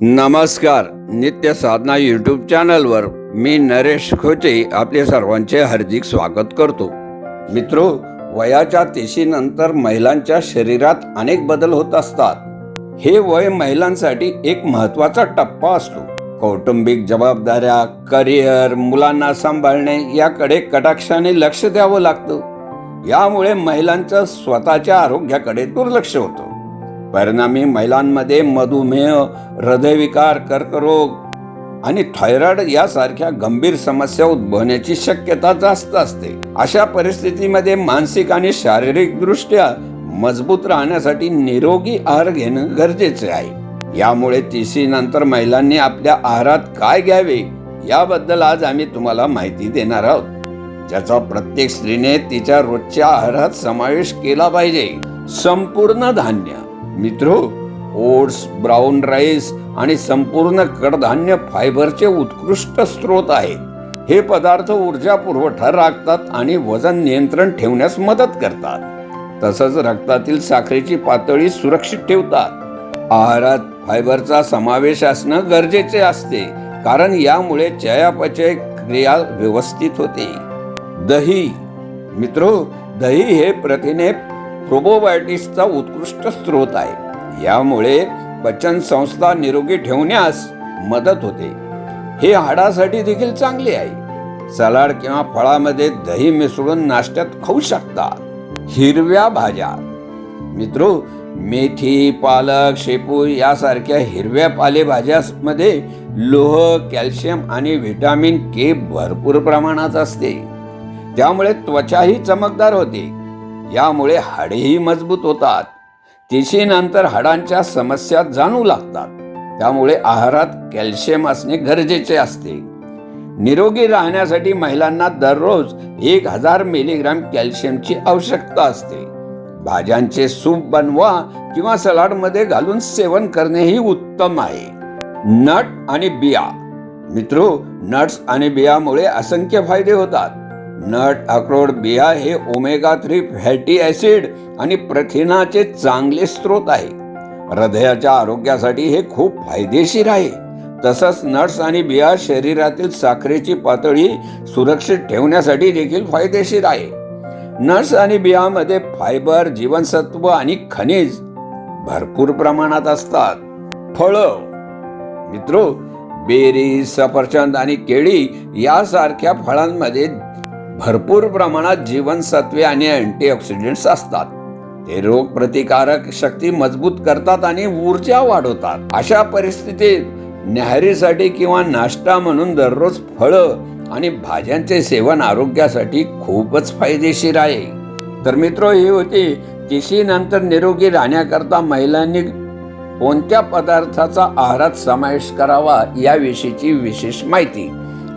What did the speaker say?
नमस्कार नित्य साधना यूट्यूब चॅनलवर मी नरेश खोचे आपले सर्वांचे हार्दिक स्वागत करतो. मित्रो वयाच्या तिशीनंतर महिलांच्या शरीरात अनेक बदल होत असतात. हे वय महिलांसाठी एक महत्त्वाचा टप्पा असतो. कौटुंबिक जबाबदाऱ्या करिअर मुलांना सांभाळणे याकडे कटाक्षाने लक्ष द्यावं लागतं. यामुळे महिलांचं स्वतःच्या आरोग्याकडे दुर्लक्ष होतं. परिणामी महिलांमध्ये मधुमेह हृदयविकार कर्करोग आणि थायरॉइड यासारख्या गंभीर समस्या उद्भवण्याची शक्यता जास्त असते. अशा परिस्थितीमध्ये मानसिक आणि शारीरिक दृष्ट्या मजबूत राहण्यासाठी निरोगी आहार घेणं गरजेचे आहे. यामुळे तिसरी नंतर महिलांनी आपल्या आहारात काय घ्यावे याबद्दल आज आम्ही तुम्हाला माहिती देणार आहोत. ज्याचा प्रत्येक स्त्रीने तिच्या रोजच्या आहारात समावेश केला पाहिजे. संपूर्ण धान्य. मित्रो ओट्स ब्राऊन राईस आणि संपूर्ण कडधान्य फायबरचे उत्कृष्ट स्रोत आहेत. हे पदार्थ ऊर्जा पुरवठा राखतात आणि वजन नियंत्रण ठेवण्यास मदत करतात. तसंच रक्तातील साखरेची पातळी सुरक्षित ठेवतात. आहारात फायबरचा समावेश असणं गरजेचे असते कारण यामुळे चयापचय क्रिया व्यवस्थित होते. दही मित्रो दही हे प्रथिने प्रोबोबायोटिक्सचा उत्कृष्ट स्रोत आहे. यामुळे पचन संस्था निरोगी ठेवण्यास मदत होते. हे हाडासाठी देखील चांगले आहे. सलाड किंवा फळामध्ये दही मिसळून नाश्त्यात खाऊ शकता. हिरव्या भाज्या. मित्रो मेथी पालक शेपू यासारख्या हिरव्या पालेभाज्यामध्ये लोह कॅल्शियम आणि व्हिटॅमिन के भरपूर प्रमाणात असते. त्यामुळे त्वचाही चमकदार होते. यामुळे हाडेही मजबूत होतात. तिशीनंतर हाडांच्या समस्या जाणू लागतात. त्यामुळे आहारात कॅल्शियम असणे गरजेचे असते. निरोगी राहण्यासाठी महिलांना दररोज एक हजार मिलीग्राम कॅल्शियमची आवश्यकता असते. भाज्यांचे सूप बनवा किंवा सलाडमध्ये घालून सेवन करणेही उत्तम आहे. नट आणि बिया. मित्रो नट्स आणि बियामुळे असंख्य फायदे होतात. नट अक्रोड बिया हे ओमेगा थ्री फॅटी ॲसिड आणि प्रथिनाचे चांगले स्रोत आहे. हृदयाच्या आरोग्यासाठी हे खूप फायदेशीर आहे. तसंच नट्स आणि बिया शरीरातील साखरेची पातळी सुरक्षित ठेवण्यासाठी देखील फायदेशीर आहे. नट्स आणि बियामध्ये फायबर जीवनसत्व आणि खनिज भरपूर प्रमाणात असतात. फळं मित्रो बेरी सफरचंद आणि केळी यासारख्या फळांमध्ये भरपूर प्रमाणात जीवनसत्वे आणि अँटीऑक्सिडंट्स असतात. ते रोग प्रतिकारक शक्ती मजबूत करतात आणि ऊर्जा वाढवतात. अशा परिस्थितीत न्याहारीसाठी किंवा नाश्ता म्हणून दररोज फळं आणि भाज्यांचे सेवन आरोग्यासाठी खूपच फायदेशीर आहे. तर मित्र ही होती तिशी नंतर निरोगी राहण्याकरता महिलांनी कोणत्या पदार्थाचा आहारात समावेश करावा याविषयीची विशेष माहिती.